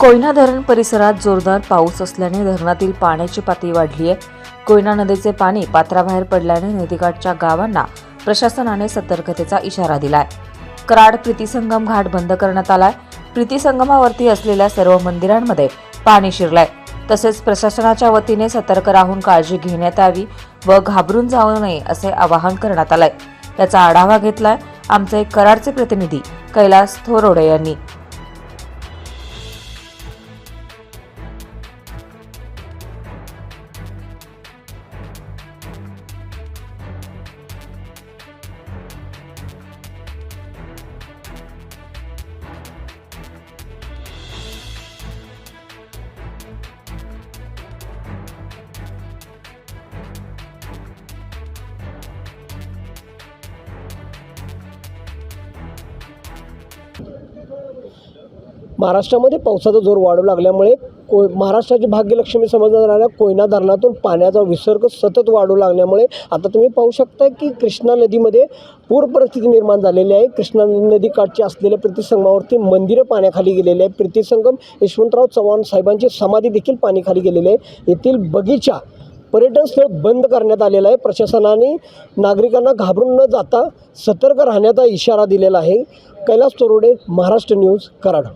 कोयना धरण परिसरात जोरदार पाऊस असल्याने धरणातील पाण्याची पातळी वाढली आहे. कोयना नदीचे पाणी पात्राबाहेर पडल्याने नदीकाठच्या गावांना प्रशासनाने सतर्कतेचा इशारा दिलाय. कराड प्रीतीसंगम घाट बंद करण्यात आलाय. प्रीतीसंगमावरती असलेल्या सर्व मंदिरांमध्ये पाणी शिरलंय. तसेच प्रशासनाच्या वतीने सतर्क राहून काळजी घेण्यात यावी व घाबरून जाऊ नये असे आवाहन करण्यात आलंय. याचा आढावा घेतलाय आमचे कराडचे प्रतिनिधी कैलास थोरोडे यांनी. महाराष्ट्रामध्ये पावसाचा जोर वाढू लागल्यामुळे को महाराष्ट्राची भाग्यलक्ष्मी समजल्या जाणाऱ्या कोयना धरणातून पाण्याचा विसर्ग सतत वाढू लागल्यामुळे आता तुम्ही पाहू शकता की कृष्णा नदीमध्ये पूर परिस्थिती निर्माण झालेली आहे. कृष्णा नदी काठची असलेल्या प्रीतीसंगमावरती मंदिरं पाण्याखाली गेलेली आहे प्रीतीसंगम यशवंतराव चव्हाण साहेबांची समाधी देखील पाणीखाली गेलेली आहे. येथील बगीचा पर्यटन स्थळ बंद करण्यात आलेलं आहे. प्रशासनाने नागरिकांना घाबरून न जाता सतर्क राहण्याचा इशारा दिलेला आहे. कैलास तोरोडे महाराष्ट्र न्यूज कराड.